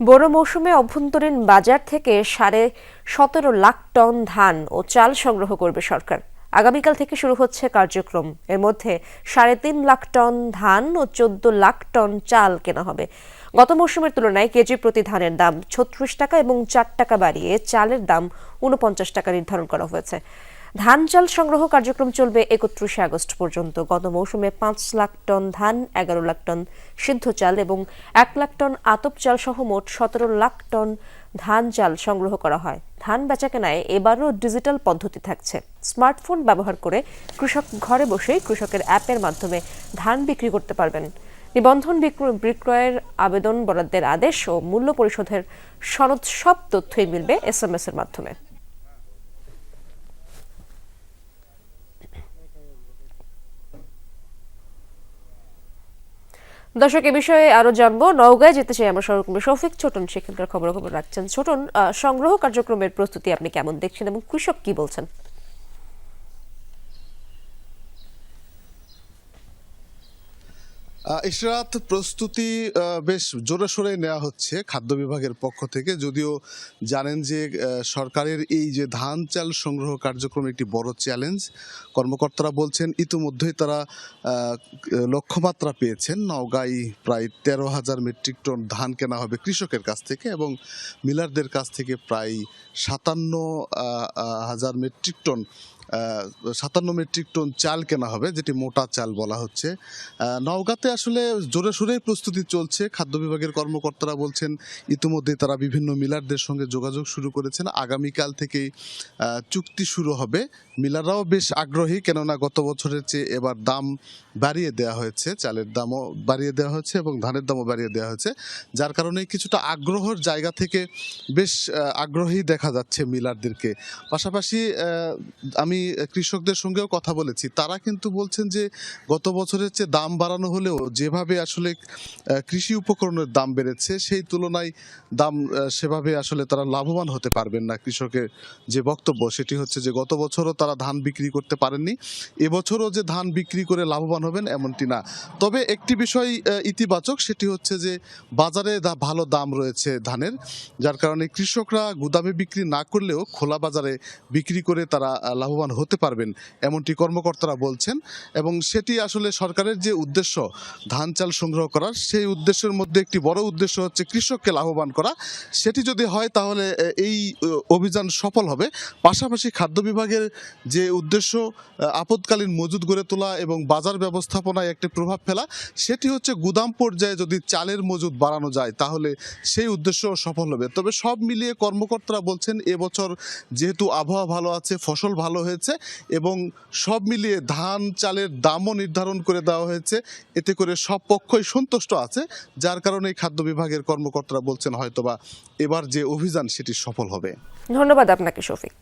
বড় মৌসুমে অভ্যন্তরীণ বাজার থেকে সাড়ে সতেরো লাখ টন ধান ও চাল সংগ্রহ করবে সরকার। আগামীকাল থেকে শুরু হচ্ছে কার্যক্রম। এর মধ্যে সাড়ে তিন লাখ টন ধান ও চোদ্দ লাখ টন চাল কেনা হবে। গত মৌসুমের তুলনায় কেজি প্রতি ধানের দাম ছত্রিশ টাকা এবং চার টাকা বাড়িয়ে চালের দাম উনপঞ্চাশ টাকা নির্ধারণ করা হয়েছে। ধান চাল সংগ্রহ কার্যক্রম চলবে একত্রিশে আগস্ট পর্যন্ত। গত মৌসুমে পাঁচ লাখ টন ধান, এগারো লাখ টন সিদ্ধ চাল এবং এক লাখ টন আতপ চাল সহ মোট সতেরো লাখ টন ধান চাল সংগ্রহ করা হয়। ধান বেচাকেনায় এবারও ডিজিটাল পদ্ধতি থাকছে। স্মার্টফোন ব্যবহার করে কৃষক ঘরে বসেই কৃষকের অ্যাপের মাধ্যমে ধান বিক্রি করতে পারবেন। নিবন্ধন বিক্র- বিক্রয়ের আবেদন বরাদ্দের আদেশ ও মূল্য পরিশোধের সনদ সব তথ্যই মিলবে এস এর মাধ্যমে। দর্শক, এ বিষয়ে আরও জানব। নওগাঁয় যেতে চাই আমার সহকর্মী শফিক ছোটন। সেখানকার খবর খবর রাখছেন। ছোটন সংগ্রহ কার্যক্রমের প্রস্তুতি আপনি কেমন দেখছেন এবং কৃষক কি বলছেন? ইশরাত প্রস্তুতি বেশ জোরে সোরে নেওয়া হচ্ছে খাদ্য বিভাগের পক্ষ থেকে। যদিও জানেন যে সরকারের এই যে ধান চাল সংগ্রহ কার্যক্রম একটি বড় চ্যালেঞ্জ, কর্মকর্তারা বলছেন ইতিমধ্যেই তারা লক্ষ্যমাত্রা পেয়েছেন। নওগাঁয় প্রায় তেরো হাজার মেট্রিক টন ধান কেনা হবে কৃষকের কাছ থেকে এবং মিলারদের কাছ থেকে প্রায় সাতান্ন হাজার মেট্রিক টন সাতান্ন মেট্রিক টন চাল কেনা হবে যেটি মোটা চাল বলা হচ্ছে। নওগাঁতে আসলে জোরে সোরেই প্রস্তুতি চলছে। খাদ্য বিভাগের কর্মকর্তারা বলছেন ইতিমধ্যে তারা বিভিন্ন মিলারদের সঙ্গে যোগাযোগ শুরু করেছেন। আগামীকাল থেকেই চুক্তি শুরু হবে। মিলাররাও বেশ আগ্রহী কেননা গত বছরের চেয়ে এবার দাম বাড়িয়ে দেওয়া হয়েছে। চালের দামও বাড়িয়ে দেওয়া হয়েছে এবং ধানের দামও বাড়িয়ে দেওয়া হয়েছে। যার কারণে কিছুটা আগ্রহের জায়গা থেকে বেশ আগ্রহী দেখা যাচ্ছে মিলারদেরকে। পাশাপাশি আহ, আমি কৃষকদের সঙ্গেও কথা বলেছি। তারা কিন্তু বলছেন যে গত বছরের চেয়ে দাম বাড়ানো হলেও যেভাবে আসলে কৃষি উপকরণের দাম বেড়েছে সেই তুলনায় দাম সেভাবে আসলে তারা লাভবান হতে পারবেন না কৃষকের যে বক্তব্য। সেটি হচ্ছে যে গত বছরও তারা ধান বিক্রি করতে পারেননি। এবছরও যে ধান বিক্রি করে লাভবান হবেন এমনটি না। তবে একটি বিষয় ইতিবাচক সেটি হচ্ছে যে বাজারে ভালো দাম রয়েছে ধানের যার কারণে কৃষকরা গুদামে বিক্রি না করলেও খোলা বাজারে বিক্রি করে তারা আহ, লাভবান হতে পারবেন, এমনটি কর্মকর্তারা বলছেন। এবং সেটি আসলে সরকারের যে উদ্দেশ্য ধান চাল সংগ্রহ করার, সেই উদ্দেশ্যের মধ্যে একটি বড় উদ্দেশ্য হচ্ছে কৃষককে লাভবান করা। সেটি যদি হয় তাহলে এই অভিযান সফল হবে। পাশাপাশি খাদ্য বিভাগের যে উদ্দেশ্য আপদকালীন মজুদ গড়ে তোলা এবং বাজার ব্যবস্থাপনায় একটি প্রভাব ফেলা, সেটি হচ্ছে গুদাম পর্যায়ে যদি চালের মজুদ বাড়ানো যায়, তাহলে সেই উদ্দেশ্য সফল হবে। তবে সব মিলিয়ে কর্মকর্তারা বলছেন, এবছর যেহেতু আবহাওয়া ভালো আছে, ফসল ভালো হয়েছে এবং সব মিলিয়ে ধান চালের দামও নির্ধারণ করে দেওয়া হয়েছে। এতে করে সব পক্ষই সন্তুষ্ট আছে, যার কারণে খাদ্য বিভাগের কর্মকর্তারা বলছেন হয়তোবা এবার যে অভিযান সেটি সফল হবে। ধন্যবাদ আপনাকে, শফিক।